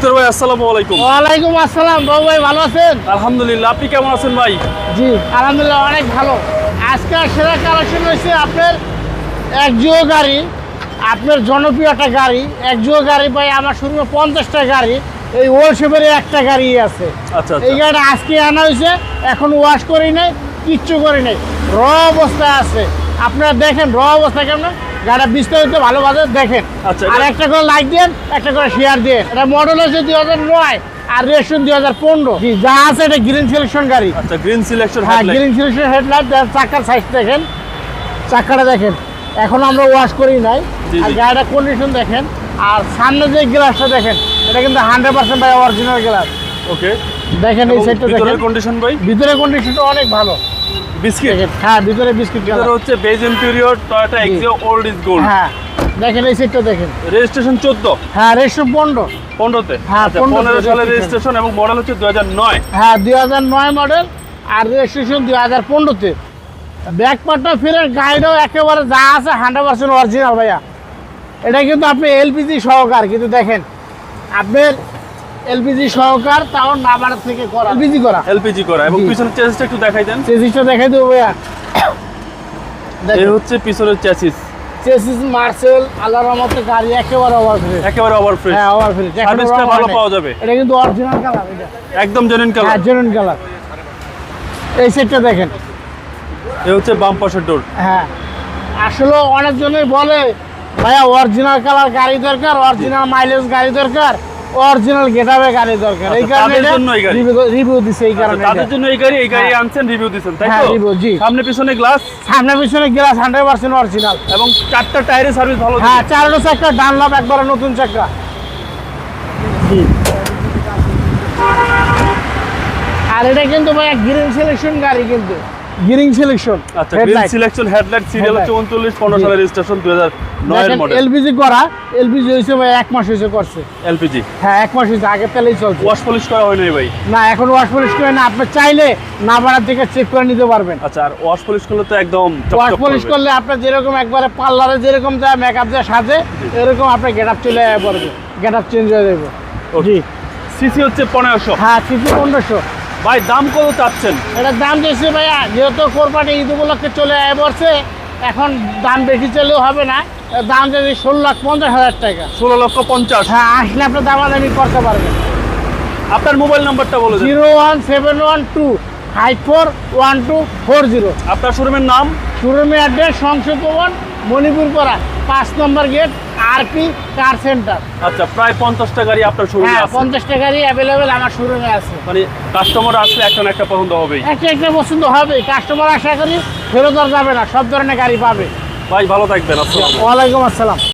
মুক্তার ভাই আসসালামু আলাইকুম। ওয়ালাইকুম আসসালাম বাবু ভাই ভালো আছেন? আলহামদুলিল্লাহ আপনি কেমন আছেন ভাই? জি আলহামদুলিল্লাহ অনেক ভালো। আজকে সেরা কালেকশন হয়েছে আপনার এক জিও গাড়ি আপনার জনপ্রিয় একটা গাড়ি এক জিও গাড়ি ভাই আমার শুরু পঞ্চাশটা গাড়ি এই ওল শেপের একটা গাড়ি আছে। আচ্ছা এই আচ্ছা গাড়িটা আজকে আনা হয়েছে এখন ওয়াশ করি নাই কিচ্ছু করি নাই র অবস্থায় আছে। আপনারা দেখেন র অবস্থা কেমন? গাড়িটা বিস্তারিত ভালোভাবে দেখেন। আচ্ছা, আর একটা করে লাইক দেন একটা করে শেয়ার দেন। এটা মডেল হচ্ছে দুই হাজার নয় আর রেশন দুই হাজার পনেরো। যা আছে এটা গ্রিন সিলেকশন গাড়ি। আচ্ছা গ্রিন সিলেকশন হ্যাঁ গ্রিন সিলেকশন হেডলাইট চাকার সাইজ দেখেন চাকাটা দেখেন। এখন আমরা ওয়াশ করি নাই। আর। গাড়িটা কন্ডিশন দেখেন আর সামনে যে গ্লাসটা দেখেন এটা কিন্তু হান্ড্রেড পার্সেন্ট ভাই অরিজিনাল গ্লাস ওকে দেখেন এই সাইডটা দেখেন ভিতরের কন্ডিশন ভাই? ভিতরে কন্ডিশনটা অনেক ভালো। বিস্কিট? হ্যাঁ ভিতরে বিস্কিট ভিতরে হচ্ছে beige interior Toyota Axio old is gold হ্যাঁ দেখেন এই সাইডটা দেখেন। রেজিস্ট্রেশন 14 হ্যাঁ রেশম পনেরো। 15 তে হ্যাঁ, আচ্ছা 15 15 সালের রেজিস্ট্রেশন এবং মডেল হচ্ছে 2009 হ্যাঁ দুই হাজার নয় মডেল আর রেজিস্ট্রেশন দুই হাজার পনেরোতে। ব্যাক পার্টটা ফিরে গাড়িটাও একেবারে যা আছে হান্ড্রেড পার্সেন্ট অরিজিনাল ভাইয়া। এটা কিন্তু আপনি এলপিজি সহকার কিন্তু দেখেন। আপনার এলপিজি সহকার তাও নাবার থেকে করা। এলপিজি করা। এলপিজি করা। এবং। পিছনের চেসিসটা একটু দেখাই দেন। চেসিসটা দেখাই দেবো ভাইয়া। এই হচ্ছে পিছনের চেসিস চেসিস মার্সেল আল্লাহর রহমতে গাড়ি একেবারে ওভার ফ্রেশ একেবারে ওভার ফ্রেশ হ্যাঁ ওভার ফ্রেশ সার্ভিসটা ভালো পাওয়া যাবে। এটা কিন্তু অরিজিনাল কালার এটা। একদম জেনুইন হ্যাঁ কালার জেনুইন কালার এই সেটটা দেখেন। এই হচ্ছে বাম পাশের ডোর হ্যাঁ। আসলে অনেকজনই বলে ভাইয়া অরিজিনাল কালার গাড়ি দরকার অরিজিনাল মাইলেজ গাড়ি দরকার। অরিজিনাল গেটাবে গাড়ি দরকার। এই আচ্ছা, কারণে। রিভিউ দিছে এই কারণে তাদের জন্য এই গাড়ি এই গাড়ি হ্যাঁ। আনছেন রিভিউ দিছেন তাই হ্যাঁ, তো? review, জি। সামনে পিছনে গ্লাস সামনে পিছনে গ্লাস হান্ড্রেড পার্সেন্ট অরিজিনাল এবং চারটা টায়ারের সার্ভিস ভালো হ্যাঁ চারটা চাকা ডানলাপ একবারে নতুন চাকা আর এটা কিন্তু ভাই গ্রিন সিলেকশন গাড়ি কিন্তু। গ্রিন সিলেকশন আচ্ছা গ্রিন সিলেকশন হেডলাইট সিরিয়াল হচ্ছে Headlight। 39 15 জি। সালের রেজিস্ট্রেশন 2009 এর মডেল এলপিজি করা এলপিজি হয়েছে ভাই এক মাস হয়েছে করছে। এলপিজি হ্যাঁ এক মাস হয়েছে আগের তেলেই চলছে। ওয়াশ পলিশ করা হয়নি ভাই। না এখন ওয়াশ পলিশ করে না আপনি চাইলে না বাড়ার থেকে চেক করে নিতে পারবেন। আচ্ছা আর ওয়াশ পলিশ করলে তো একদম ওয়াশ পলিশ করলে আপনার যেরকম একবারে পার্লারে যেরকম যায় মেকআপ যায় সাজে এরকম আপনার গেট আপ চলে পড়বে গেট আপ চেঞ্জ হয়ে যাবে. জি। সিসি হচ্ছে 1500 হ্যাঁ সিসি পনেরোশো। ভাই দাম কত চাচ্ছেন? এটার দাম দিয়েছে ভাইয়া যেহেতু কোরবানি ঈদ উপলক্ষে চলে আয় পড়ছে এখন দাম বেশি চলেও হবে না। দাম যদি ষোলো লাখ পঞ্চাশ হাজার টাকা। 16 লক্ষ 50 হ্যাঁ আসলে আপনি দামাদামি করতে পারবেন। আপনার মোবাইল নাম্বারটা বলে দেন। Zero one seven one two five four one two four zero. আপনার শোরুমের নাম? শোরুমের অ্যাড্রেস সংসদ ভবন মণিপুর পাড়া পাঁচ নম্বর গেট আরপি কার সেন্টার আচ্ছা প্রায় 50টা গাড়ি আপনার শোরুমে হ্যাঁ আছে। পঞ্চাশ গাড়ি অ্যাভেলেবেল আমার শোরুমে আছে। মানে কাস্টমার আসলে একটা একটা পছন্দ হবেই। একটা একটা পছন্দ হবে। কাস্টমার আশা করি ফেরত যাবে না সব ধরনের গাড়ি পাবে। ভাই ভালো থাকবেন আসসালামু আলাইকুম। ওয়ালাইকুম আসসালাম।